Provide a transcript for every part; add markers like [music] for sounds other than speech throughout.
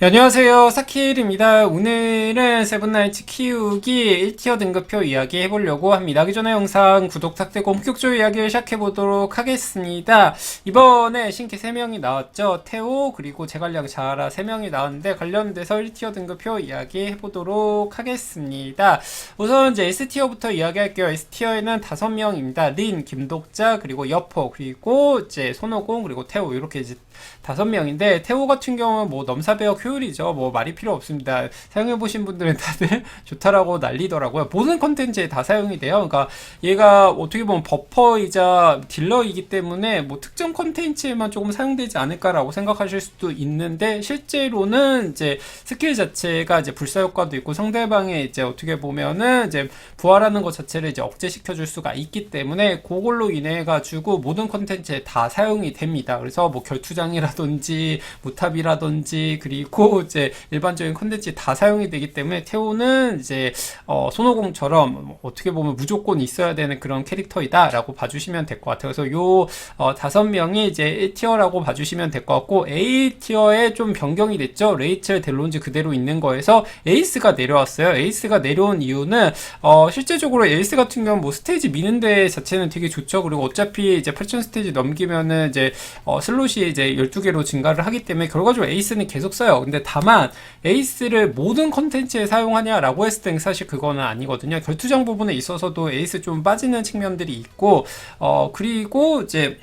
네, 안녕하세요. 사키일입니다. 오늘은 세븐나이츠 키우기 1티어 등급표 이야기 해보려고 합니다. 그 전에 영상 구독 삭제고 본격적으로 이야기를 시작해보도록 하겠습니다. 이번에 신캐 3명이 나왔죠. 태오 그리고 제갈량 자하라 3명이 나왔는데 관련돼서 1티어 등급표 이야기 해보도록 하겠습니다. 우선 이제 S티어부터 이야기할게요. S티어에는 5명입니다. 린, 김독자 그리고 여포 그리고 이제 손오공 그리고 태오. 이렇게 이제 다섯 명인데 태호 같은 경우는 뭐 넘사배역 효율이죠. 뭐 말이 필요 없습니다. 사용해 보신 분들은 다들 [laughs] 좋다라고 난리더라고요. 모든 컨텐츠에 다 사용이 돼요. 그러니까 얘가 어떻게 보면 버퍼이자 딜러이기 때문에 뭐 특정 컨텐츠에만 조금 사용되지 않을까라고 생각하실 수도 있는데 실제로는 이제 스킬 자체가 이제 불사 효과도 있고 상대방의 이제 어떻게 보면은 이제 부활하는 것 자체를 이제 억제시켜 줄 수가 있기 때문에 그걸로 인해 가지고 모든 컨텐츠에 다 사용이 됩니다. 그래서 뭐 결투장이라든지 무탑이라든지 그리고 이제 일반적인 컨텐츠 다 사용이 되기 때문에 태오는 이제 어 손오공처럼 어떻게 보면 무조건 있어야 되는 그런 캐릭터이다라고 봐주시면 될 것 같아요. 그래서 요 어, 다섯 명이 이제 1티어라고 봐주시면 될 것 같고 A 티어에 좀 변경이 됐죠. 레이첼 델론즈 그대로 있는 거에서 에이스가 내려왔어요. 에이스가 내려온 이유는 어, 실제적으로 에이스 같은 경우는 뭐 스테이지 미는 데 자체는 되게 좋죠. 그리고 어차피 이제 8000 스테이지 넘기면은 이제 어, 슬롯이 이제 12개로 증가를 하기 때문에 결과적으로 에이스는 계속 써요. 근데 다만 에이스를 모든 컨텐츠에 사용하냐라고 했을 땐 사실 그거는 아니거든요. 결투장 부분에 있어서도 에이스 좀 빠지는 측면들이 있고 어 그리고 이제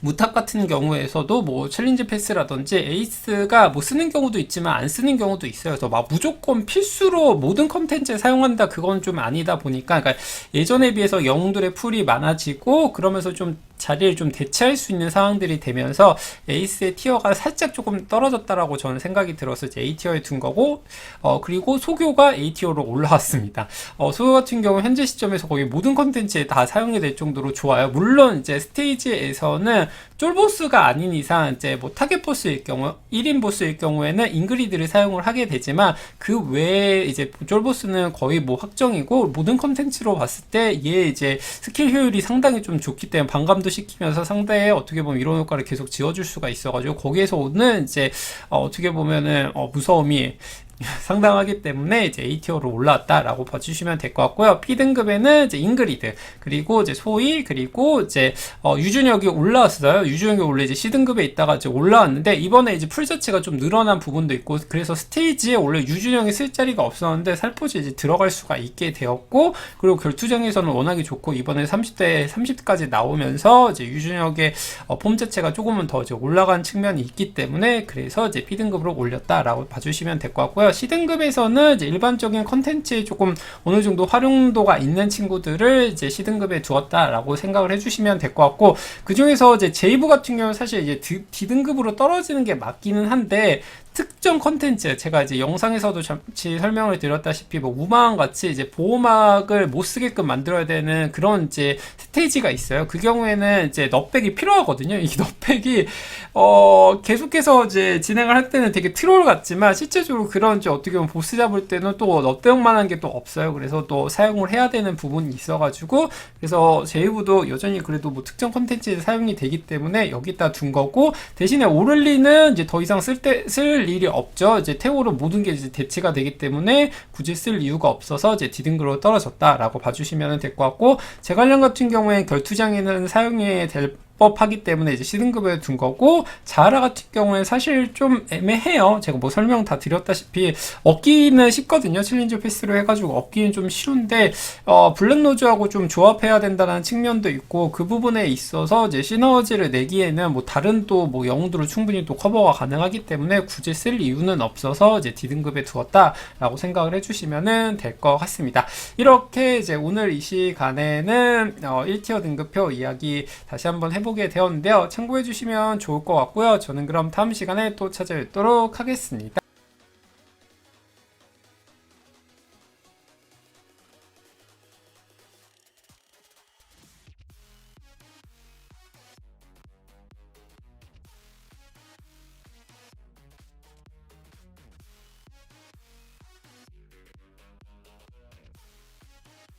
무탑 같은 경우에서도 뭐 챌린지 패스라든지 에이스가 뭐 쓰는 경우도 있지만 안 쓰는 경우도 있어요. 그래서 막 무조건 필수로 모든 컨텐츠에 사용한다 그건 좀 아니다 보니까 그러니까 예전에 비해서 영웅들의 풀이 많아지고 그러면서 좀 자리를 좀 대체할 수 있는 상황들이 되면서 에이스의 티어가 살짝 조금 떨어졌다라고 저는 생각이 들어서 이제 A 티어에 둔 거고 어 그리고 소교가 A 티어로 올라왔습니다. 어 소교 같은 경우 현재 시점에서 거의 모든 컨텐츠에 다 사용이 될 정도로 좋아요. 물론 이제 스테이지에서는 쫄보스가 아닌 이상 이제 뭐 타겟 보스일 경우 1인 보스일 경우에는 잉그리드를 사용을 하게 되지만 그 외에 이제 쫄보스는 거의 뭐 확정이고 모든 컨텐츠로 봤을 때 얘 이제 스킬 효율이 상당히 좀 좋기 때문에 반감도 시키면서 상대의 어떻게 보면 이런 효과를 계속 지어줄 수가 있어가지고 거기에서 오는 이제 어, 어떻게 보면은 어, 무서움이 [laughs] 상당하기 때문에 이제 A티어로 올라왔다라고 봐주시면 될 것 같고요. P등급에는 이제 잉그리드, 그리고 이제 소희, 그리고 이제 어, 유준혁이 올라왔어요. 유준혁이 원래 이제 C등급에 있다가 이제 올라왔는데 이번에 이제 풀 자체가 좀 늘어난 부분도 있고 그래서 스테이지에 원래 유준혁이 쓸 자리가 없었는데 살포시 이제 들어갈 수가 있게 되었고 그리고 결투장에서는 워낙에 좋고 이번에 30대 30까지 나오면서 이제 유준혁의 어, 폼 자체가 조금은 더 이제 올라간 측면이 있기 때문에 그래서 이제 P등급으로 올렸다라고 봐주시면 될 것 같고요. C등급에서는 이제 일반적인 컨텐츠에 조금 어느 정도 활용도가 있는 친구들을 이제 C등급에 두었다라고 생각을 해주시면 될 것 같고 그 중에서 이제 제이브 같은 경우는 사실 이제 D, D등급으로 떨어지는 게 맞기는 한데 특정 컨텐츠 제가 이제 영상에서도 잠시 설명을 드렸다시피 뭐 우마왕 같이 이제 보호막을 못 쓰게끔 만들어야 되는 그런 이제 스테이지가 있어요. 그 경우에는 이제 넛백이 필요하거든요. 이 [laughs] 넛백이 어 계속해서 이제 진행을 할 때는 되게 트롤 같지만 실제적으로 그런 이제 어떻게 보면 보스 잡을 때는 또 넛백만한 게 또 없어요. 그래서 또 사용을 해야 되는 부분이 있어가지고 그래서 제이브도 여전히 그래도 뭐 특정 컨텐츠에 사용이 되기 때문에 여기다 둔 거고 대신에 오를리는 이제 더 이상 쓸때쓸 일이 없죠. 이제 태오로 모든 게 이제 대체가 되기 때문에 굳이 쓸 이유가 없어서 이제 디등급으로 떨어졌다라고 봐주시면 될 것 같고 제관련 같은 경우에 결투장에는 사용이 될 법하기 때문에 이제 C등급에 둔 거고 자하라 같은 경우에 사실 좀 애매해요. 제가 뭐 설명 다 드렸다시피 얻기는 쉽거든요. 챌린저 패스로 해가지고 얻기는 좀 쉬운데 어, 블랙노즈하고 좀 조합해야 된다는 측면도 있고 그 부분에 있어서 이제 시너지를 내기에는 뭐 다른 또 뭐 영웅들을 충분히 또 커버가 가능하기 때문에 굳이 쓸 이유는 없어서 이제 D등급에 두었다라고 생각을 해주시면은 될 것 같습니다. 이렇게 이제 오늘 이 시간에는 어, 1티어 등급표 이야기 다시 한번 해보 해보게 되었는데요. 참고해 주시면 좋을 것 같고요. 저는 그럼 다음 시간에 또 찾아뵙도록 하겠습니다.